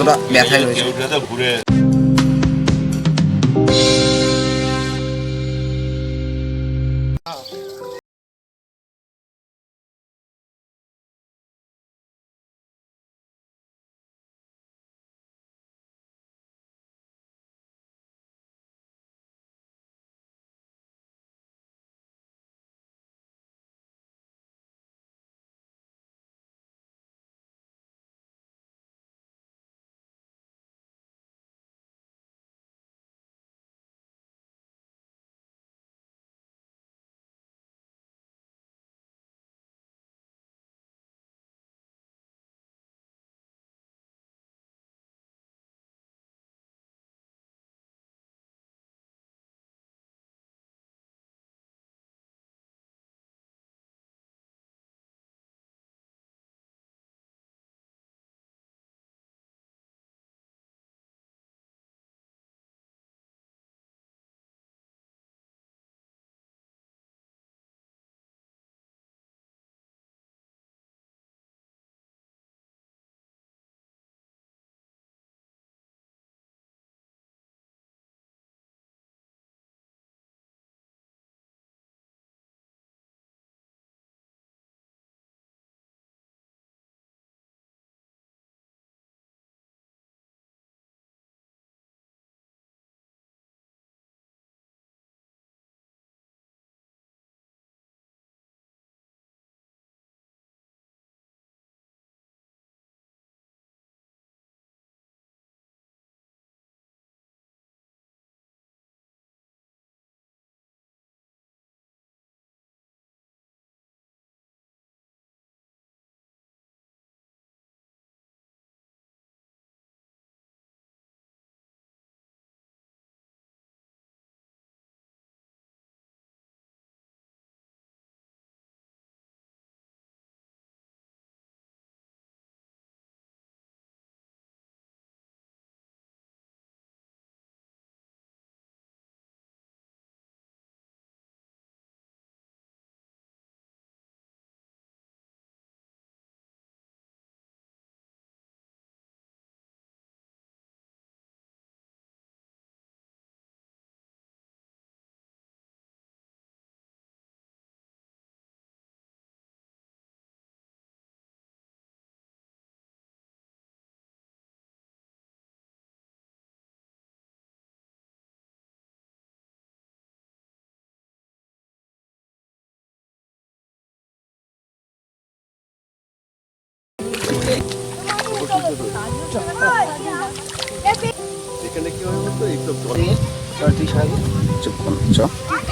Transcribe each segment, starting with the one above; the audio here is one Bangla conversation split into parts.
কতটা ব্যথায় রয়েছে।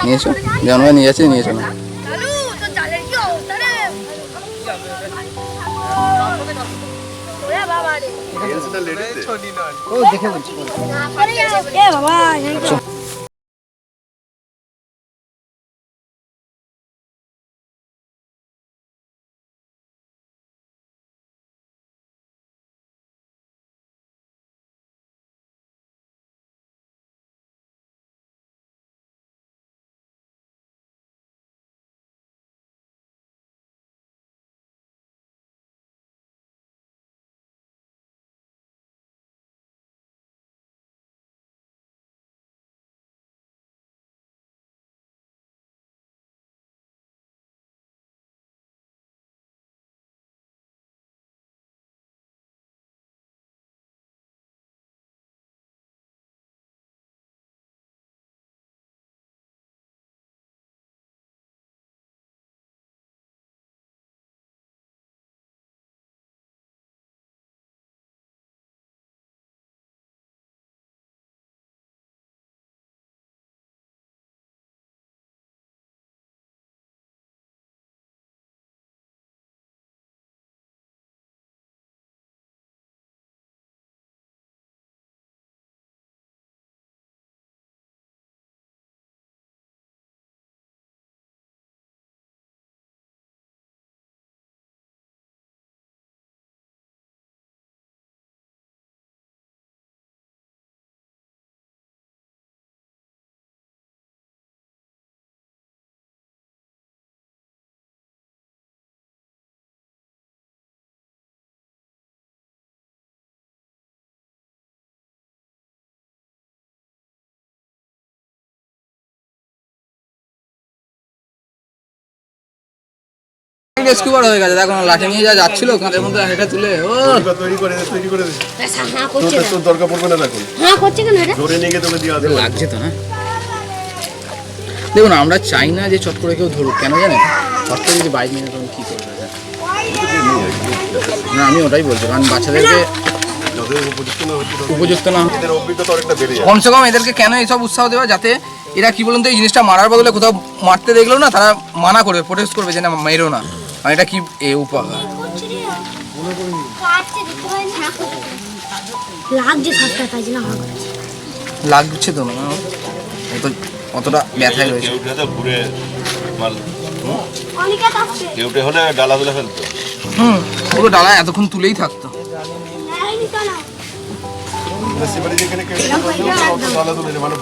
নিয়েছো নিয়ে যাচ্ছে নিয়েছো না ও দেখে বলছি। বাবা রেস্কিউবার হয়ে গেছে। দেখো লাঠি নিয়ে যা যাচ্ছিল কাঁধের মধ্যে হেঁটে তুলে। ও! তৈরি করে দে তৈরি করে দে। হ্যাঁ তোর তোর দরকার পড়বে না এখন হ্যাঁ করছে কেন এটা? ধরে নিয়ে গিয়ে তোকে দিয়ে আসবে। লাগছে তো না দেখুন আমরা চাই না যে চট করে কেউ ধরুক কেন জানেন? চট করে যদি বাইক নিয়ে তখন কী করবে? না আমি ওটাই বলছি কারণ বাচ্চাদেরকে উপযুক্ত না কমসে কম এদেরকে কেন এইসব উৎসাহ দেওয়া যাতে এরা কি বলুন তো এই জিনিসটা মারার বদলে কোথাও মারতে দেখলেও না তারা মানা করবে প্রোটেস্ট করবে যে না মেরো না। আর এটা কি এ উপহার? লাগছে তো না অত অতটা ব্যথায় রয়েছে। কেউটে ঘুরে কেউটে হলে ডালা তুলে ফেলতো। হুম পুরো ডালা এতক্ষণ তুলেই থাকতো। সেবারে যেখানে কেউ ডালা তুলে নেয়, মানে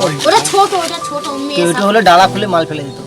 কেউটা হলে ডালা খুলে মাল ফেলে দিত।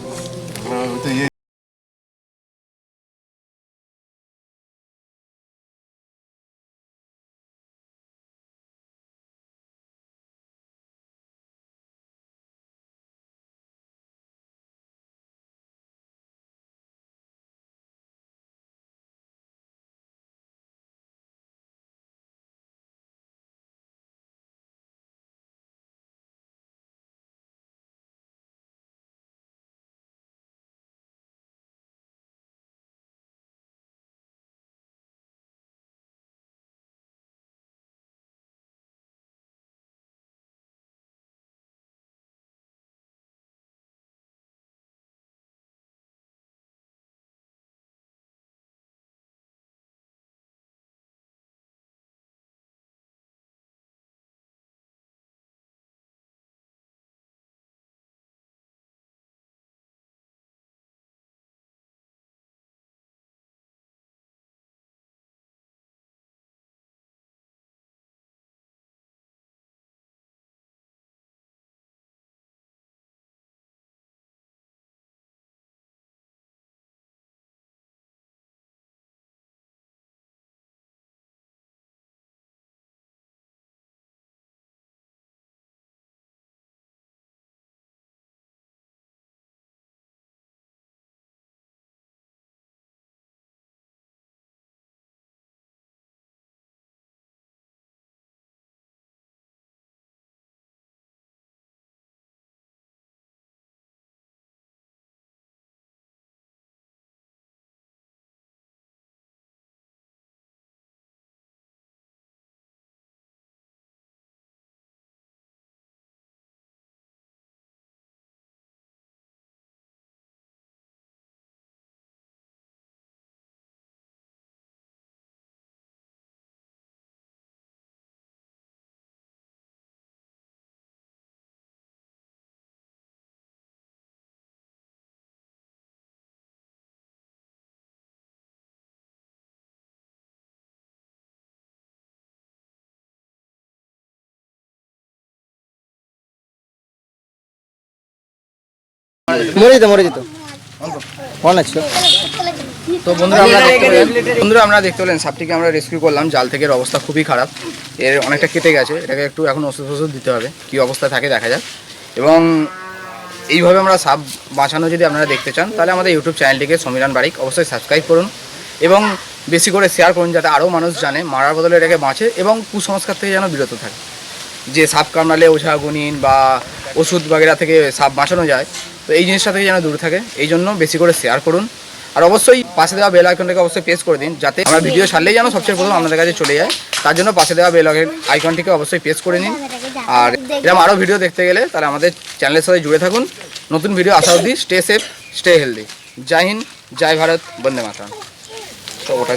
মরে যেত মরে যেত তো বন্ধুরা, আমরা বন্ধুরা, আমরা দেখতে পেলেন, সাপটিকে আমরা রেস্কিউ করলাম। জাল থেকে অবস্থা খুবই খারাপ। এর অনেকটা কেটে গেছে। এটাকে একটু এখন ওষুধ ওষুধ দিতে হবে। কী অবস্থা থাকে দেখা যাক। এবং এইভাবে আমরা সাপ বাঁচানো যদি আপনারা দেখতে চান, তাহলে আমাদের ইউটিউব চ্যানেলটিকে সমীরণ বারিক অবশ্যই সাবস্ক্রাইব করুন। এবং বেশি করে শেয়ার করুন, যাতে আরও মানুষ জানে, মারার বদলে এটাকে বাঁচে এবং কুসংস্কার থেকে যেন বিরত থাকে। যে সাপ কামড়ালে ওঝা গুনিন বা ওষুধ বাগেরা থেকে সাপ বাঁচানো যায় তো এই জিনিসটা থেকে যেন দূরে থাকে, এই জন্য বেশি করে শেয়ার করুন। আর অবশ্যই পাশে দেওয়া বেল আইকনটাকে অবশ্যই প্রেস করে দিন, যাতে আমরা ভিডিও ছাড়লেই যেন সবচেয়ে প্রথম আপনাদের কাছে চলে যায়। তার জন্য পাশে দেওয়া বেল আইকনটিকে অবশ্যই প্রেস করে নিন। আর এরকম আরও ভিডিও দেখতে গেলে তাহলে আমাদের চ্যানেলের সাথে জুড়ে থাকুন। নতুন ভিডিও আসা অবধি স্টে সেফ স্টে হেলদি জয় হিন্দ, জয় ভারত, বন্দে মাতরম। তো ওটা